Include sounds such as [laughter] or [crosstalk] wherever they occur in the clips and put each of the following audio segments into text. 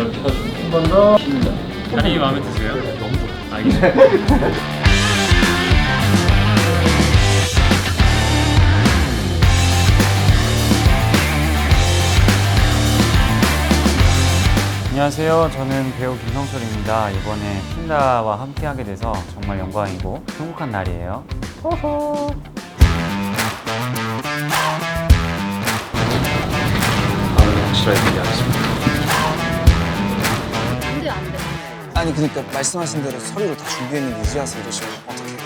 이렇게 해가지고 한 번 더. 사장님 마음에 드세요? 너무 좋아. 알겠습니다. 안녕하세요. 저는 배우 김성철입니다. 이번에 킨다와 함께하게 돼서 정말 영광이고 행복한 날이에요. 마음을 확실하게 아니 그러니까 말씀하신 대로 서류를 다 준비했는데 이제 와서 이러시면 어떡해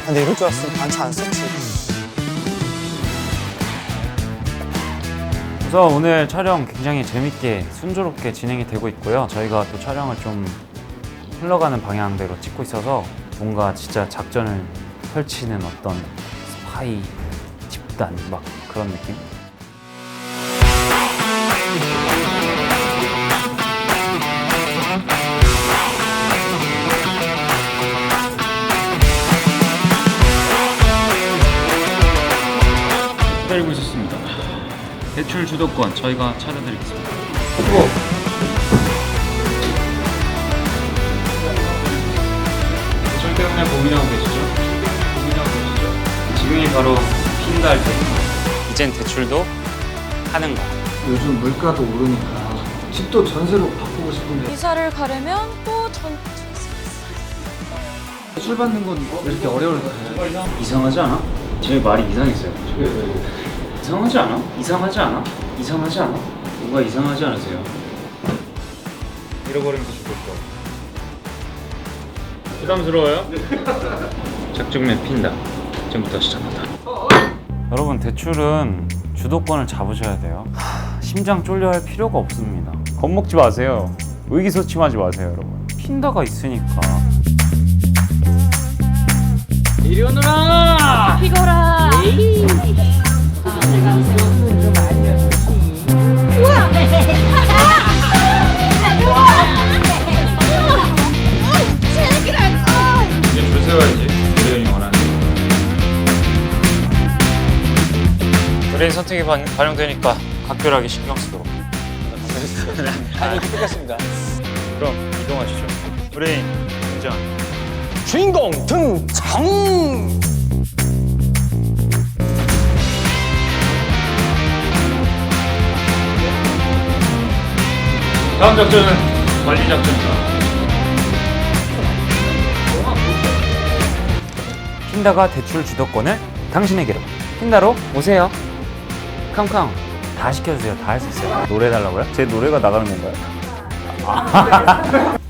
아, 근데 이럴 줄 알았으면 반차 안 썼지 우선 오늘 촬영 굉장히 재밌게 순조롭게 진행이 되고 있고요. 저희가 또 촬영을 좀 흘러가는 방향대로 찍고 있어서 뭔가 진짜 작전을 펼치는 어떤 스파이 집단 막 그런 느낌? 기다리고 있었습니다. 대출 주도권 저희가 찾아드리겠습니다. 대출 때문에 고민하고 계시죠? 고민하고 계시죠? 지금이 바로 핀다 할 때입니다. 이젠 대출도 하는 거. 요즘 물가도 오르니까 집도 전세로 바꾸고 싶은데 이사를 가려면 또 전. 대출 받는 건 왜 이렇게 어려울까요? 이상하지 않아? 제 말이 이상했어요. 이상하지 않아? 이상하지 않아? 이상하지 않아? 뭔가 이상하지 않으세요? 잃어버린 게 죽을 거. 부담스러워요? [laughs] 작중면 핀다. 지금부터 시작한다. 여러분 대출은 주도권을 잡으셔야 돼요. 하, 심장 쫄려 할 필요가 없습니다. 겁먹지 마세요. 의기소침하지 마세요, 여러분. 핀다가 있으니까. 이리 오너라! 피거라. 이제 줄 세워야지. 의뢰인이 원하는. 의뢰인 선택이 반, 반영되니까 각별하게 신경 쓰도록. 아니 끝났습니다 그럼 이동하시죠. 의뢰인 등장. 주인공 등장 다음 작전은 관리 작전이다. 킨다가 대출 주도권을 당신에게로. 킨다로 오세요. 康康다 시켜주세요. 다 할 수 있어요. 노래 해달라고요? 제 노래가 나가는 건가요? [laughs]